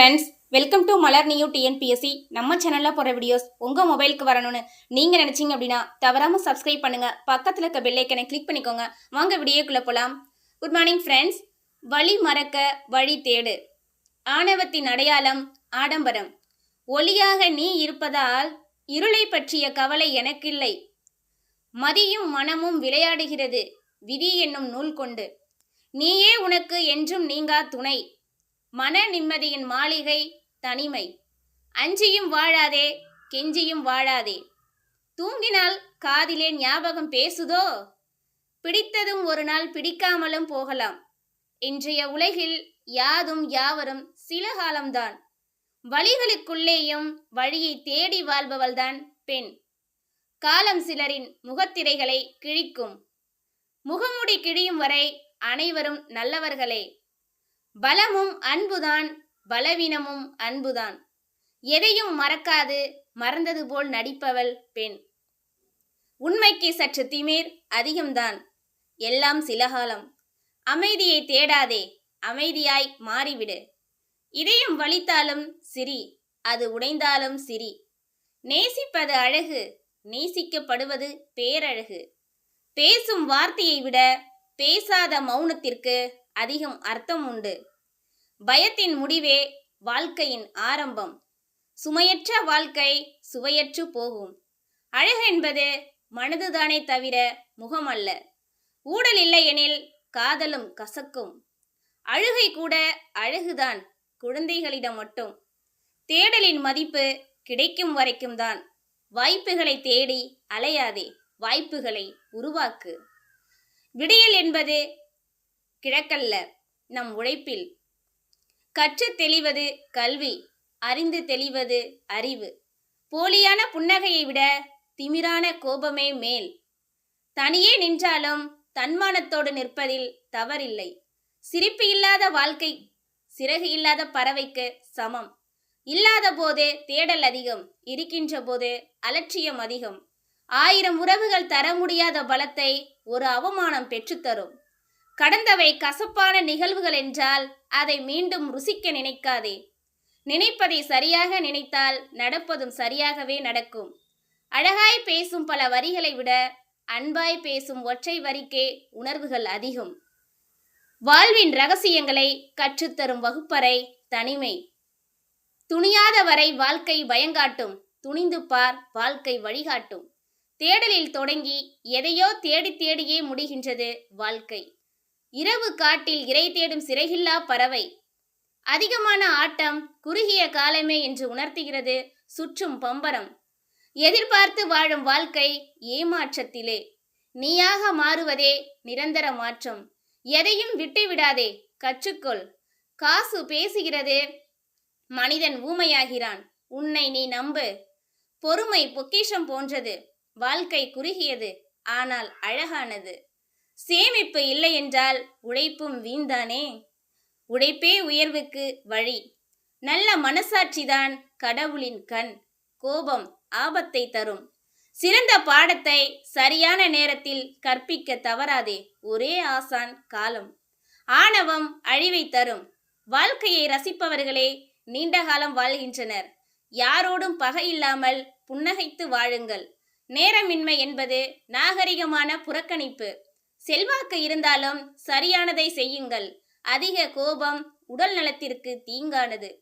Friends welcome to Malar new TNPSC நம்ம சேனலில் போகிற வீடியோஸ் உங்கள் மொபைலுக்கு வரணும்னு நீங்கள் நினச்சிங்க அப்படின்னா தவறாமல் சப்ஸ்கிரைப் பண்ணுங்கள் பக்கத்தில் இருக்க பெல்லைக்கனை கிளிக் பண்ணிக்கோங்க. வாங்க வீடியோக்குள்ளே போகலாம் குட் மார்னிங் ஃப்ரெண்ட்ஸ் வழி மறக்க வழி தேடு. ஆணவத்தின் அடையாளம் ஆடம்பரம். ஒளியாக நீ இருப்பதால் இருளை பற்றிய கவலை எனக்கில்லை. மதியும் மனமும் விளையாடுகிறது. விதி என்னும் நூல் கொண்டு. நீயே உனக்கு என்றும் நீங்கா துணை. மன நிம்மதியின் மாளிகை தனிமை. அஞ்சியும் வாழாதே கெஞ்சியும் வாழாதே. தூங்கினால் காதிலே ஞாபகம் பேசுதோ? பிடித்ததும் ஒரு நாள் பிடிக்காமலும் போகலாம். இன்றைய உலகில் யாதும் யாவரும் சில காலம்தான். வழிகளுக்குள்ளேயும் வழியை தேடி வாழ்பவள்தான் பெண். காலம் சிலரின் முகத்திரைகளை கிழிக்கும். முகமுடி கிழியும் வரை அனைவரும் நல்லவர்களே. பலமும் அன்புதான் பலவீனமும் அன்புதான். எதையும் மறக்காது மறந்தது போல் நடிப்பவள் பெண். உண்மைக்கு சற்று திமிர் அதிகம்தான். எல்லாம் சிலகாலம். அமைதியை தேடாதே அமைதியாய் மாறிவிடு. இதயம் வலித்தாலும் சிரி அது உடைந்தாலும் சிரி. நேசிப்பது அழகு நேசிக்கப்படுவது பேரழகு. பேசும் வார்த்தையை விட பேசாத மௌனத்திற்கு அதிகம் அர்த்தம் உண்டு. பயத்தின் முடிவே வாழ்க்கையின் ஆரம்பம். சுமையற்ற வாழ்க்கை சுவையற்று போகும். அழகு என்பது மனதுதானே தவிர முகம் அல்ல ஊடல் இல்லையெனில் காதலும் கசக்கும். அழுகை கூட அழகுதான் குழந்தைகளிடம் மட்டும். தேடலின் மதிப்பு கிடைக்கும் வரைக்கும் தான். வாய்ப்புகளை தேடி அலையாதே வாய்ப்புகளை உருவாக்கு. விடியல் என்பது கிழக்கல்ல நம் உழைப்பில். கற்று தெளிவது கல்வி அறிந்து தெளிவது அறிவு. போலியான புன்னகையை விட திமிரான கோபமே மேல். தனியே நின்றாலும் தன்மானத்தோடு நிற்பதில் தவறில்லை. சிரிப்பு இல்லாத வாழ்க்கை சிறகு இல்லாத பறவைக்கு சமம். இல்லாத போது தேடல் அதிகம் இருக்கின்ற போது அலட்சியம் அதிகம். ஆயிரம் உறவுகள் தர முடியாத பலத்தை ஒரு அவமானம் பெற்றுத்தரும். கடந்தவை கசப்பான நிகழ்வுகள் என்றால் அதை மீண்டும் ருசிக்க நினைக்காதே. நினைப்பதை சரியாக நினைத்தால் நடப்பதும் சரியாகவே நடக்கும். அழகாய் பேசும் பல வரிகளை விட அன்பாய் பேசும் ஒற்றை வரிக்கே உணர்வுகள் அதிகம். வாழ்வின் ரகசியங்களை கற்றுத்தரும் வகுப்பறை தனிமை. துணியாத வரை வாழ்க்கை பயங்காட்டும் துணிந்து பார் வாழ்க்கை வழிகாட்டும். தேடலில் தொடங்கி எதையோ தேடி தேடியே முடிகின்றது வாழ்க்கை. இரவு காட்டில் இறை தேடும் சிறைகில்லா பறவை. அதிகமான ஆட்டம் குறுகிய காலமே என்று உணர்த்துகிறது சுற்றும் பம்பரம். எதிர்பார்த்து வாழும் வாழ்க்கை ஏமாற்றத்திலே. நீயாக மாறுவதே நிரந்தர மாற்றம். எதையும் விட்டுவிடாதே கற்றுக்கொள். காசு பேசுகிறது மனிதன் ஊமையாகிறான். உன்னை நீ நம்பு. பொறுமை பொக்கிஷம் போன்றது. வாழ்க்கை குறுகியது ஆனால் அழகானது. சேமிப்பு இல்லை என்றால் உழைப்பும் வீண்தானே? உழைப்பே உயர்வுக்கு வழி. நல்ல மனசாட்சிதான் கடவுளின் கண். கோபம் ஆபத்தை தரும். சிறந்த பாடத்தை சரியான நேரத்தில் கற்பிக்க தவறாதே ஒரே ஆசான் காலம். ஆணவம் அழிவை தரும். வாழ்க்கையை ரசிப்பவர்களே நீண்ட காலம் வாழ்கின்றனர். யாரோடும் பகை இல்லாமல் புன்னகைத்து வாழுங்கள். நேரமின்மை என்பது நாகரிகமான புறக்கணிப்பு. செல்வாக்கு இருந்தாலும் சரியானதை செய்யுங்கள். அதிக கோபம் உடல் நலத்திற்கு தீங்கானது.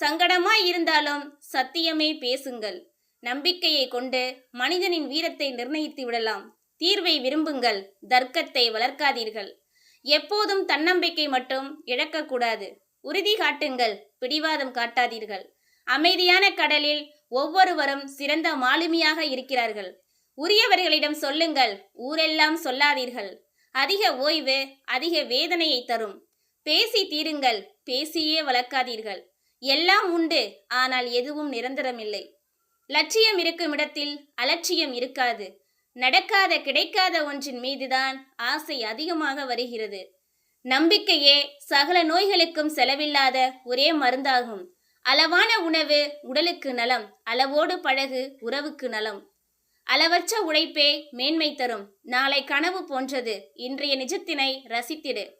சங்கடமாய் இருந்தாலும் சத்தியமே பேசுங்கள். நம்பிக்கையை கொண்டு மனிதனின் வீரத்தை நிர்ணயித்து விடலாம். தீர்வை விரும்புங்கள். தர்க்கத்தை வளர்க்காதீர்கள். எப்போதும் தன்னம்பிக்கை மட்டும் இழக்கக்கூடாது. உறுதி காட்டுங்கள். பிடிவாதம் காட்டாதீர்கள். அமைதியான கடலில் ஒவ்வொருவரும் சிறந்த மாலுமியாக இருக்கிறார்கள். உரியவர்களிடம் சொல்லுங்கள். ஊரெல்லாம் சொல்லாதீர்கள். அதிக ஓய்வு அதிக வேதனையை தரும். பேசி தீருங்கள் பேசியே வளர்க்காதீர்கள். எல்லாம் உண்டு ஆனால் எதுவும் நிரந்தரமில்லை. லட்சியம் இருக்கும் இடத்தில் அலட்சியம் இருக்காது. நடக்காத கிடைக்காத ஒன்றின் மீதுதான் ஆசை அதிகமாக வருகிறது. நம்பிக்கையே சகல நோய்களுக்கும் செலவில்லாத ஒரே மருந்தாகும். அளவான உணவு உடலுக்கு நலம் அளவோடு பழகு உறவுக்கு நலம். அளவற்ற உழைப்பே மேன்மை தரும். நாளை கனவு போன்றது. இன்றைய நிஜத்தினை ரசித்திடு.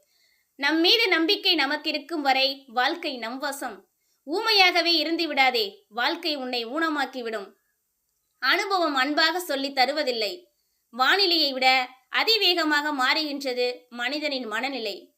நம் மீது நம்பிக்கை நமக்கு இருக்கும் வரை வாழ்க்கை நம் வசம். ஊமையாகவே இருந்து விடாதே. வாழ்க்கை உன்னை ஊனமாக்கிவிடும் அனுபவம் அன்பாக சொல்லி தருவதில்லை. வானிலையை விட அதிவேகமாக மாறுகின்றது மனிதனின் மனநிலை.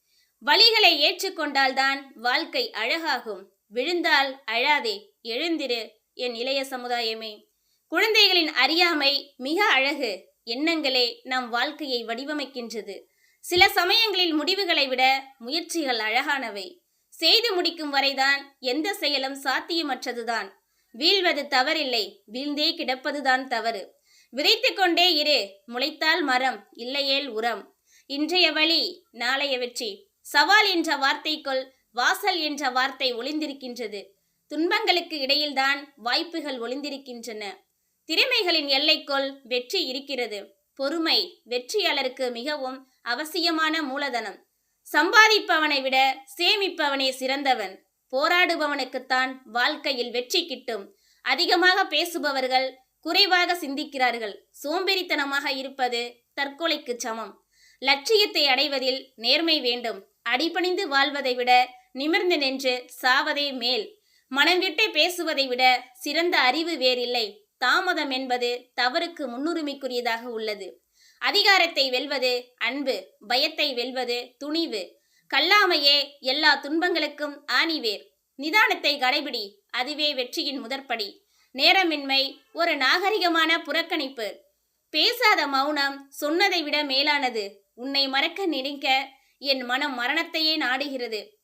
வழிகளை ஏற்றுக்கொண்டால்தான் வாழ்க்கை அழகாகும். விழுந்தால் அழாதே. எழுந்திரு என் இளைய சமுதாயமே. குழந்தைகளின் அறியாமை மிக அழகு. எண்ணங்களே நம் வாழ்க்கையை வடிவமைக்கின்றது. சில சமயங்களில் முடிவுகளை விட முயற்சிகள் அழகானவை. செய்து முடிக்கும் வரைதான் எந்த செயலும் சாத்தியமற்றதுதான். வீழ்வது தவறில்லை வீழ்ந்தே கிடப்பதுதான் தவறு. விதைத்து கொண்டே இரு முளைத்தால் மரம் இல்லையேல் உரம். இன்றைய வழி நாளைய வெற்றி. சவால் என்ற வார்த்தைக்குள் வாசல் என்ற வார்த்தை ஒளிந்திருக்கின்றது. துன்பங்களுக்கு இடையில்தான் வாய்ப்புகள் ஒளிந்திருக்கின்றன. திறமைகளின் எல்லைக்குள் வெற்றி இருக்கிறது. பொறுமை வெற்றியாளருக்கு மிகவும் அவசியமான மூலதனம். சம்பாதிப்பவனை விட சேமிப்பவனே சிறந்தவன். போராடுபவனுக்குத்தான் வாழ்க்கையில் வெற்றி கிட்டும். அதிகமாக பேசுபவர்கள் குறைவாக சிந்திக்கிறார்கள். சோம்பேறித்தனமாக இருப்பது தற்கொலைக்கு சமம். லட்சியத்தை அடைவதில் நேர்மை வேண்டும். அடிபணிந்து வாழ்வதை விட நிமிர்ந்து நின்று சாவதே மேல். மனம் விட்டு பேசுவதை விட சிறந்த அறிவு வேறில்லை. தாமதம் என்பது தவறுக்கு முன்னுரிமைக்குரியதாக உள்ளது. அதிகாரத்தை வெல்வது அன்பு பயத்தை வெல்வது துணிவு. கல்லாமையே எல்லா துன்பங்களுக்கும் ஆணிவேர். நிதானத்தை கடைபிடி அதுவே வெற்றியின் முதற்படி. நேரமின்மை ஒரு நாகரிகமான புறக்கணிப்பு. பேசாத மௌனம் சொன்னதை விட மேலானது. உன்னை மறக்க நினைக்க என் மனம் மரணத்தையே நாடுகிறது.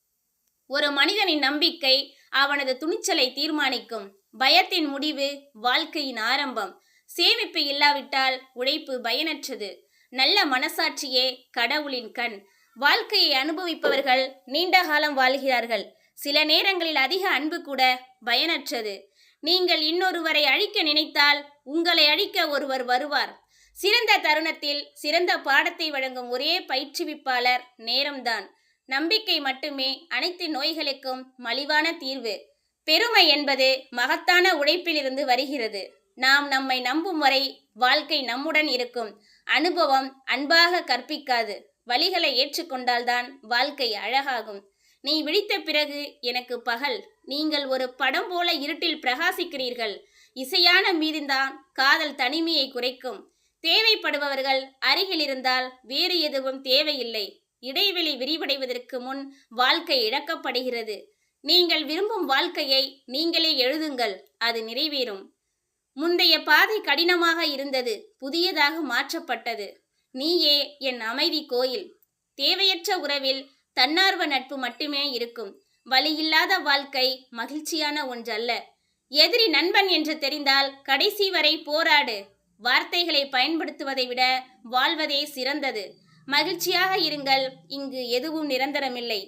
ஒரு மனிதனின் நம்பிக்கை அவனது துணிச்சலை தீர்மானிக்கும். பயத்தின் முடிவு வாழ்க்கையின் ஆரம்பம். சேமிப்பு இல்லாவிட்டால் உழைப்பு பயனற்றது. நல்ல மனசாட்சியே கடவுளின் கண். வாழ்க்கையை அனுபவிப்பவர்கள் நீண்ட காலம் வாழ்கிறார்கள். சில நேரங்களில் அதிக அன்பு கூட பயனற்றது. நீங்கள் இன்னொருவரை அழிக்க நினைத்தால் உங்களை அழிக்க ஒருவர் வருவார். சிறந்த தருணத்தில் சிறந்த பாடத்தை வழங்கும் ஒரே பயிற்றுவிப்பாளர் நேரம்தான். நம்பிக்கை மட்டுமே அனைத்து நோய்களுக்கும் மலிவான தீர்வு. பெருமை என்பது மகத்தான உழைப்பிலிருந்து வருகிறது. நாம் நம்மை நம்பும் வரை வாழ்க்கை நம்முடன் இருக்கும். அனுபவம் அன்பாக கற்பிக்காது. வழிகளை ஏற்றுக்கொண்டால்தான் வாழ்க்கை அழகாகும். நீ விழித்த பிறகு எனக்கு பகல். நீங்கள் ஒரு படம் போல இருட்டில் பிரகாசிக்கிறீர்கள். இசையான மீதுதான் காதல் தனிமையை குறைக்கும். தேவைப்படுபவர்கள் அருகில் இருந்தால் வேறு எதுவும் தேவையில்லை. இடைவெளி விரிவடைவதற்கு முன் வாழ்க்கை இழக்கப்படுகிறது. நீங்கள் விரும்பும் வாழ்க்கையை நீங்களே எழுதுங்கள் அது நிறைவேறும். முந்தைய பாதை கடினமாக இருந்தது புதியதாக மாற்றப்பட்டது. நீயே என் அமைதி கோயில். தேவையற்ற உறவில் தன்னார்வ நட்பு மட்டுமே இருக்கும். வழியில்லாத வாழ்க்கை மகிழ்ச்சியான ஒன்றல்ல. எதிரி நண்பன் என்று தெரிந்தால் கடைசி வரை போராடு. வார்த்தைகளை பயன்படுத்துவதை விட வாழ்வதே சிறந்தது. மகிழ்ச்சியாக இருங்கள் இங்கு எதுவும் நிரந்தரமில்லை.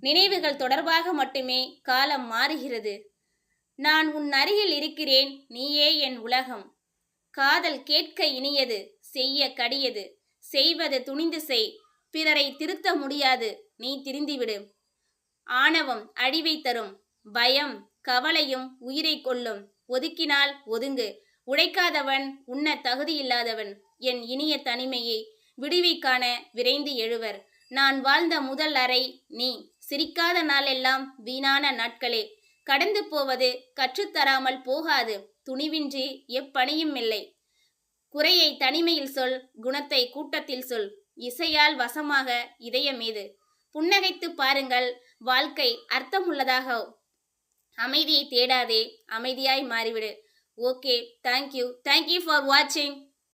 நினைவுகள் தொடர்பாக மட்டுமே காலம் மாறுகிறது. நான் உன் அருகில் இருக்கிறேன் நீயே என் உலகம். காதல் கேட்க இனியது செய்ய கடியது. செய்வது துணிந்து செய் பிறரை திருத்த முடியாது நீ திரிந்துவிடு. ஆணவம் அழிவை தரும் பயம் கவலையும் உயிரை கொல்லும் ஒதுக்கினால் ஒதுங்கு உழைக்காதவன் உண்ண தகுதியில்லாதவன் என் இனிய தனிமையை விடுவிக்கான விரைந்து எழுவர். நான் வாழ்ந்த முதல் அறை நீ. சிரிக்காத நாளெல்லாம் வீணான நாட்களே. கடந்து போவது கற்றுத்தராமல் போகாது. துணிவின்றி எப்பணியும் இல்லை. குறையை தனிமையில் சொல் குணத்தை கூட்டத்தில் சொல். இசையால் வசமாக இதயமேது. புன்னகைத்து பாருங்கள் வாழ்க்கை அர்த்தமுள்ளதாக அமைதியை தேடாதே அமைதியாய் மாறிவிடு. Okay thank you thank you for வாட்சிங்